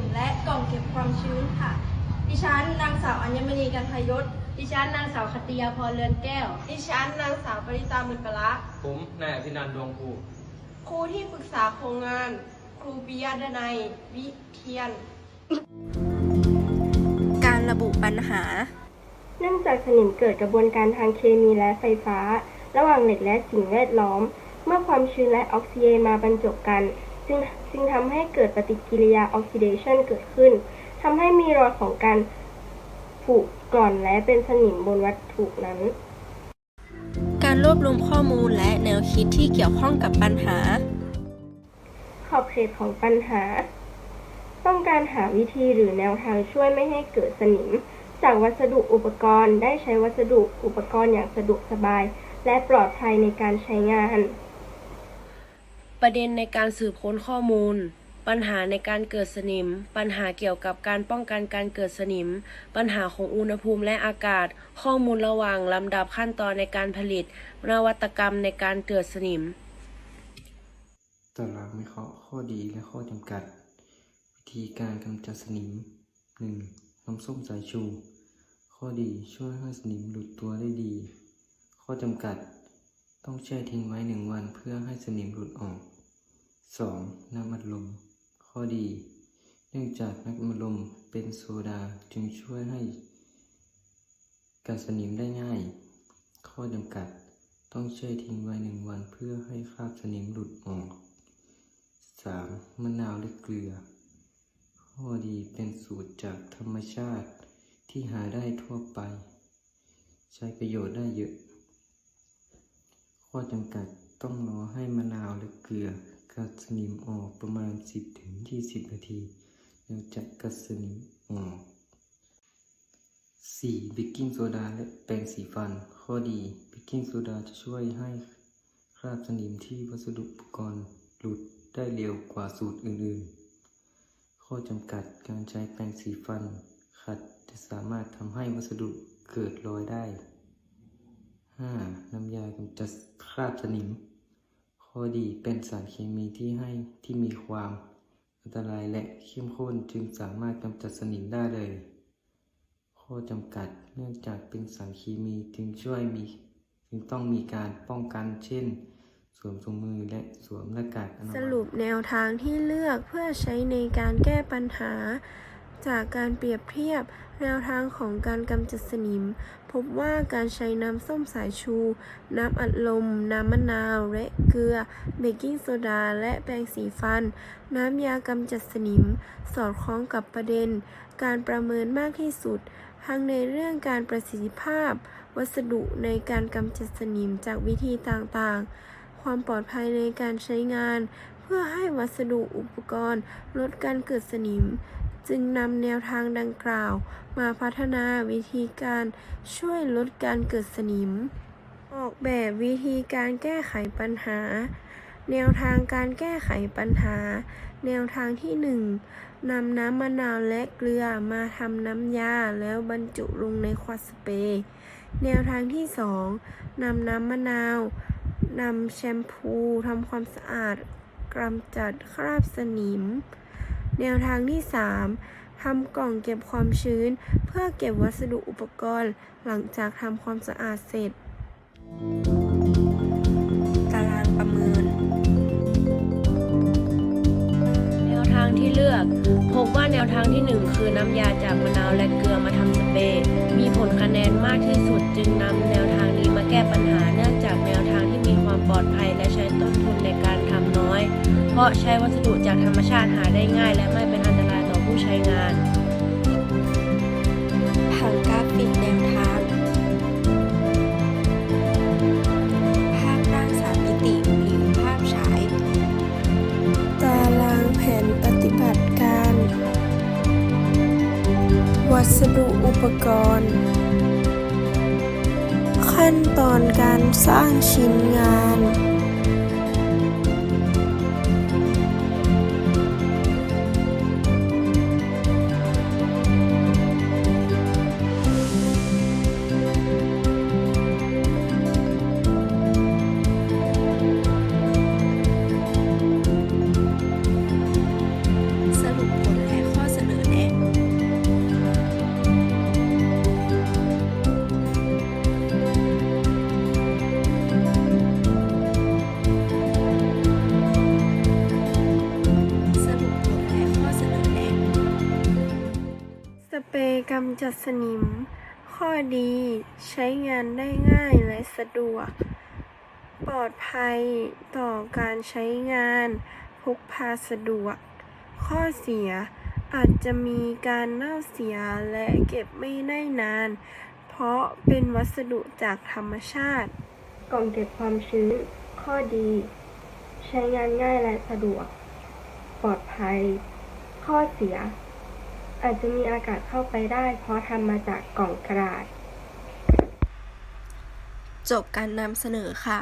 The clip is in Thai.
มและกล่องเก็บความชื้นค่ะ ดิฉันนางสาวอัญมณีกันพยศ ดิฉันนางสาวคติยาพรเรือนแก้ว ดิฉันนางสาวปริตามุนปละผมนายอภินันท์ดวงภูครูที่ปรึกษาโครงงาน ครูปิยะดนัยวิเทียน การระบุปัญหา เนื่องจากสนิมเกิดกระบวนการทางเคมีและไฟฟ้า ระหว่างเหล็กและสิ่งแวดล้อม เมื่อความชื้นและออกซิเจนมาบรรจบกัน จึงจึงทำให้เกิดปฏิกิริยาออกซิเดชันเกิดขึ้นทำให้มีรอยของการผุกร่อนและเป็นสนิมบนวัตถุนั้น การรวบรวมข้อมูลและแนวคิดที่เกี่ยวข้องกับปัญหา ขอบเขตของปัญหา ต้องการหาวิธีหรือแนวทางช่วยไม่ให้เกิดสนิม จากวัสดุอุปกรณ์ได้ใช้วัสดุอุปกรณ์อย่างสะดวกสบาย และปลอดภัยในการใช้งาน ประเด็นในการสืบค้นข้อมูล ปัญหาในการเกิดสนิม ปัญหาเกี่ยวกับการป้องกันการเกิดสนิม ปัญหาของอุณหภูมิและอากาศ ข้อมูลระหว่างลำดับขั้นตอนในการผลิต นวัตกรรมในการเกิดสนิมตารางวิเคราะห์ข้อดีและข้อจำกัด วิธีการกำจัดสนิม 1. น้ำส้มสายชู ข้อดีช่วยให้สนิมหลุดตัวได้ดี ข้อจำกัด ต้องแช่ทิ้งไว้หนึ่งวันเพื่อให้สนิมหลุดออก 2. น้ำอัดลม ข้อดี เนื่องจากน้ำอัดลมเป็นโซดาจึงช่วยให้กัดสนิมได้ง่าย ข้อจำกัด ต้องแช่ทิ้งไว้หนึ่งวันเพื่อให้คราบสนิมหลุดออก 3. มะนาวและเกลือ ข้อดีเป็นสูตรจากธรรมชาติที่หาได้ทั่วไป ใช้ประโยชน์ได้เยอะ ข้อจำกัดต้องรอให้มะนาวและเกลือกัดสนิมออกประมาณ 10-20 นาทีแล้วจะกัดสนิมออก 4. เบกกิ้งโซดาและแปรงสีฟัน ข้อดีเบกกิ้งโซดาจะช่วยให้คราบสนิมที่วัสดุอุปกรณ์หลุดได้เร็วกว่าสูตรอื่นๆ ข้อจำกัดการใช้แปรงสีฟันขัดจะสามารถทำให้วัสดุเกิดรอยได้ 5. น้ำยากำจัดคราบสนิม ข้อดีเป็นสารเคมีที่ให้ที่มีความอันตรายและเข้มข้นจึงสามารถกำจัดสนิมได้เลย ข้อจำกัดเนื่องจากเป็นสารเคมีจึงช่วยมีจึงต้องมีการป้องกันเช่น สวมถุงมือและสวมหน้ากากอนามัยสรุปแนวทางที่เลือกเพื่อใช้ในการแก้ปัญหา จากการเปรียบเทียบแนวทางของการกำจัดสนิม พบว่าการใช้น้ำส้มสายชู น้ำอัดลม น้ำมะนาว และเกลือ เบกกิ้งโซดา และแปรงสีฟัน น้ำยากำจัดสนิม สอดคล้องกับประเด็น การประเมินมากที่สุด ทั้งในเรื่องการประสิทธิภาพ วัสดุในการกำจัดสนิมจากวิธีต่างๆ ความปลอดภัยในการใช้งาน เพื่อให้วัสดุอุปกรณ์ ลดการเกิดสนิม จึงนำแนวทางดังกล่าว มาพัฒนาวิธีการช่วยลดการเกิดสนิม ออกแบบวิธีการแก้ไขปัญหา แนวทางการแก้ไขปัญหา แนวทางที่ 1นำน้ำมะนาวและเกลือมาทำน้ำยาแล้วบรรจุลงในขวดสเปรย์แนวทางที่ 2นำน้ำมะนาวนำแชมพูทำความสะอาดกำจัดคราบสนิม แนวทางที่ 3ทำกล่องเก็บความชื้น เพื่อเก็บวัสดุอุปกรณ์ หลังจากทำความสะอาดเสร็จ ตารางประเมิน แนวทางที่เลือก พบว่าแนวทางที่ 1 คือน้ำยาจากมะนาวและเกลือมาทำสเปรย์มีผลคะแนนมากที่สุดจึงนำแนวทางนี้มาแก้ปัญหาเนื่องจากแนวทางที่มีความปลอดภัยและใช้ต้นทุนในการทำน้อยเพ ราะใช้วัสดุจากธรรมชาติหาได้ง่าย และไม่เป็นอันตรายต่อผู้ใช้งานผังกราฟิกแนวทาง ภาพร่างสามมิติหรือภาพฉาย ตารางแผนปฏิบัติการ วัสดุอุปกรณ์ ขั้นตอนการสร้างชิ้นงานำจัดสนิม ข้อดีใช้งานได้ง่ายและสะดวก ปลอดภัยต่อการใช้งานพกพาสะดวก ข้อเสียอาจจะมีการเน่าเสียและเก็บไม่ได้นาน เพราะเป็นวัสดุจากธรรมชาติ กล่องเก็บความชื้น ข้อดี ใช้งานง่ายและสะดวก ปลอดภัย ข้อเสีย อาจจะมีอากาศเข้าไปได้ เพราะทำมาจากกล่องกระดาษ จบการนำเสนอค่ะ